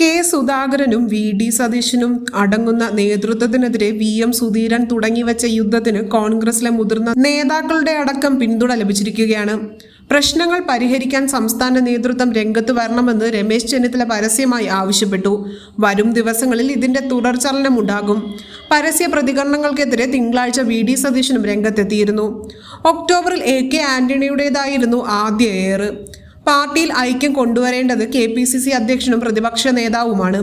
K സുധാകരനും V D സതീശനും അടങ്ങുന്ന നേതൃത്വത്തിനെതിരെ വി എം സുധീരൻ തുടങ്ങിവെച്ച യുദ്ധത്തിന് കോൺഗ്രസിലെ മുതിർന്ന നേതാക്കളുടെ അടക്കം പിന്തുണ ലഭിച്ചിരിക്കുകയാണ്. പ്രശ്നങ്ങൾ പരിഹരിക്കാൻ സംസ്ഥാന നേതൃത്വം രംഗത്ത് വരണമെന്ന് രമേശ് ചെന്നിത്തല പരസ്യമായി ആവശ്യപ്പെട്ടു. വരും ദിവസങ്ങളിൽ ഇതിന്റെ തുടർചലനമുണ്ടാകും. പരസ്യ പ്രതികരണങ്ങൾക്കെതിരെ തിങ്കളാഴ്ച വി ഡി സതീശനും രംഗത്തെത്തിയിരുന്നു. ഒക്ടോബറിൽ എ കെ ആന്റണിയുടേതായിരുന്നു ആദ്യ ഏറ്. പാർട്ടിയിൽ ഐക്യം കൊണ്ടുവരേണ്ടത് കെ പി സി സി അധ്യക്ഷനും പ്രതിപക്ഷ നേതാവുമാണ്.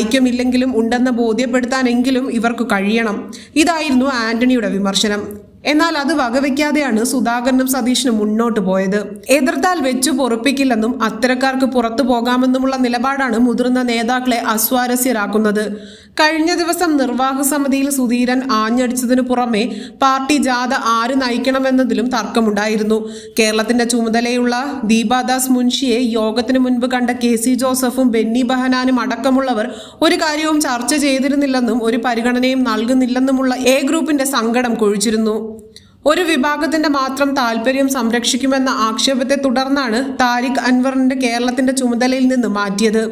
ഐക്യമില്ലെങ്കിലും ഉണ്ടെന്ന് ബോധ്യപ്പെടുത്താനെങ്കിലും ഇവർക്ക് കഴിയണം. ഇതായിരുന്നു ആന്റണിയുടെ വിമർശനം. എന്നാൽ അത് വകവയ്ക്കാതെയാണ് സുധാകരനും സതീഷിനും മുന്നോട്ട് പോയത്. എതിർത്താൽ വെച്ചു പൊറുപ്പിക്കില്ലെന്നും അത്തരക്കാർക്ക് പുറത്തു പോകാമെന്നുമുള്ള നിലപാടാണ് മുതിർന്ന നേതാക്കളെ അസ്വാരസ്യരാക്കുന്നത്. കഴിഞ്ഞ ദിവസം നിർവാഹക സമിതിയിൽ സുധീരൻ ആഞ്ഞടിച്ചതിനു പുറമെ പാർട്ടി ജാഥ ആര് നയിക്കണമെന്നതിലും തർക്കമുണ്ടായിരുന്നു. കേരളത്തിന്റെ ചുമതലയുള്ള ദീപാദാസ് മുൻഷിയെ യോഗത്തിന് മുൻപ് കണ്ട കെ സി ജോസഫും ബെന്നി ബഹനാനും അടക്കമുള്ളവർ ഒരു കാര്യവും ചർച്ച ചെയ്തിരുന്നില്ലെന്നും ഒരു പരിഗണനയും നൽകുന്നില്ലെന്നുമുള്ള എ ഗ്രൂപ്പിന്റെ സങ്കടം കൊഴിച്ചിരുന്നു. ഒരു വിഭാഗത്തിന്റെ മാത്രം താല്പര്യം സംരക്ഷിക്കുമെന്ന ആക്ഷേപത്തെ തുടർന്നാണ് താരിഖ് അൻവറിന്റെ കേരളത്തിന്റെ ചുമതലയിൽ നിന്ന് മാറ്റിയത്.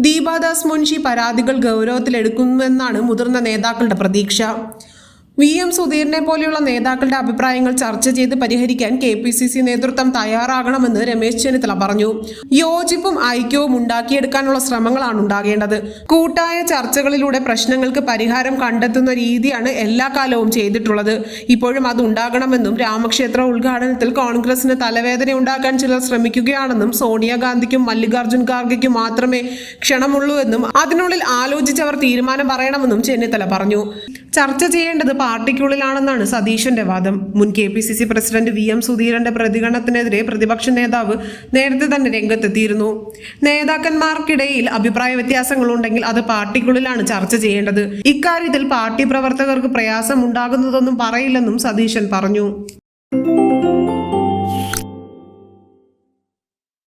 ദീപാദാസ് മുൻഷി പരാതികൾ ഗൗരവത്തിലെടുക്കുമെന്നാണ് മുതിർന്ന നേതാക്കളുടെ പ്രതീക്ഷ. വി എം സുധീറിനെ പോലെയുള്ള നേതാക്കളുടെ അഭിപ്രായങ്ങൾ ചർച്ച ചെയ്ത് പരിഹരിക്കാൻ കെ പി സി സി നേതൃത്വം തയ്യാറാകണമെന്ന് രമേശ് ചെന്നിത്തല പറഞ്ഞു. യോജിപ്പും ഐക്യവും ഉണ്ടാക്കിയെടുക്കാനുള്ള ശ്രമങ്ങളാണ് ഉണ്ടാകേണ്ടത്. കൂട്ടായ ചർച്ചകളിലൂടെ പ്രശ്നങ്ങൾക്ക് പരിഹാരം കണ്ടെത്തുന്ന രീതിയാണ് എല്ലാ കാലവും ചെയ്തിട്ടുള്ളത്. ഇപ്പോഴും അത് ഉണ്ടാകണമെന്നും രാമക്ഷേത്ര ഉദ്ഘാടനത്തിൽ കോൺഗ്രസിന് തലവേദന ഉണ്ടാക്കാൻ ചിലർ ശ്രമിക്കുകയാണെന്നും സോണിയാഗാന്ധിക്കും മല്ലികാർജുൻ ഖാർഗെക്കും മാത്രമേ ക്ഷണമുള്ളൂ എന്നും അതിനുള്ളിൽ ആലോചിച്ചവർ തീരുമാനം പറയണമെന്നും ചെന്നിത്തല പറഞ്ഞു. ചർച്ച ചെയ്യേണ്ടത് പാർട്ടിക്കുള്ളിലാണെന്നാണ് സതീശന്റെ വാദം. മുൻ K P C C president V M സുധീരന്റെ പ്രതികരണത്തിനെതിരെ പ്രതിപക്ഷ നേതാവ് നേരത്തെ തന്നെ രംഗത്തെത്തിയിരുന്നു. നേതാക്കന്മാർക്കിടയിൽ അഭിപ്രായ വ്യത്യാസങ്ങളുണ്ടെങ്കിൽ അത് പാർട്ടിക്കുള്ളിലാണ് ചർച്ച ചെയ്യേണ്ടത്. ഇക്കാര്യത്തിൽ പാർട്ടി പ്രവർത്തകർക്ക് പ്രയാസം ഉണ്ടാകുന്നതൊന്നും പറയില്ലെന്നും സതീശൻ പറഞ്ഞു.